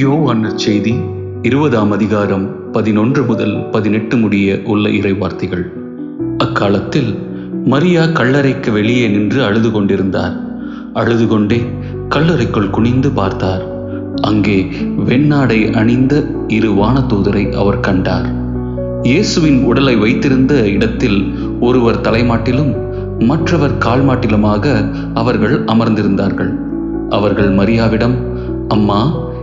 யோவான் செய்தி இருபதாம் அதிகாரம் பதினொன்று முதல் பதினெட்டு முடிய உள்ள இறைவார்த்தைகள். அக்காலத்தில் மரியா கல்லறைக்கு வெளியே நின்று அழுது கொண்டிருந்தார். அழுது கொண்டே கல்லறைக்குள் குனிந்து பார்த்தார். அங்கே வெண்ணாடை அணிந்த இரு வானதூதரை அவர் கண்டார். இயேசுவின் உடலை வைத்திருந்த இடத்தில் ஒருவர் தலைமாட்டிலும் மற்றவர் கால்மாட்டிலுமாக அவர்கள் அமர்ந்திருந்தார்கள். அவர்கள் மரியாவிடம் அம்மா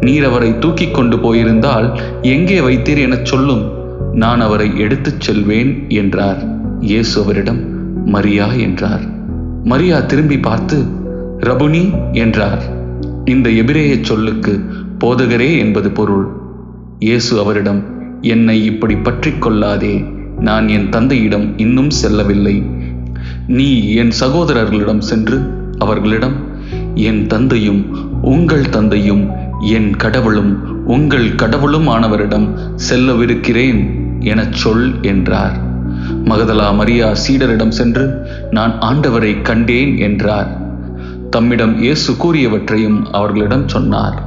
நீர் அவரை தூக்கிக் கொண்டு போயிருந்தால் எங்கே வைத்தீர் எனச் சொல்லும். நான் அவரை எடுத்துச் செல்வேன் என்றார். இயேசு அவரிடம் மரியா என்றார். மரியா திரும்பி பார்த்து ரபுனி என்றார். இந்த எபிரேய சொல்லுக்கு போதகரே என்பது பொருள். இயேசு அவரிடம் என்னை இப்படி பற்றி கொள்ளாதே. நான் என் தந்தையிடம் இன்னும் செல்லவில்லை. நீ என் சகோதரர்களிடம் சென்று அவர்களிடம் என் தந்தையும் உங்கள் தந்தையும் என் கடவுளும் உங்கள் கடவுளும் ஆனவரிடம் செல்லவிருக்கிறேன் எனச் சொல் என்றார். மகதலா மரியா சீடரிடம் சென்று நான் ஆண்டவரை கண்டேன் என்றார். தம்மிடம் இயேசு கூறியவற்றையும் அவர்களிடம் சொன்னார்.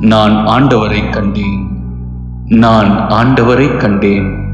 நான் ஆண்டவரை கண்டேன். நான் ஆண்டவரை கண்டேன்.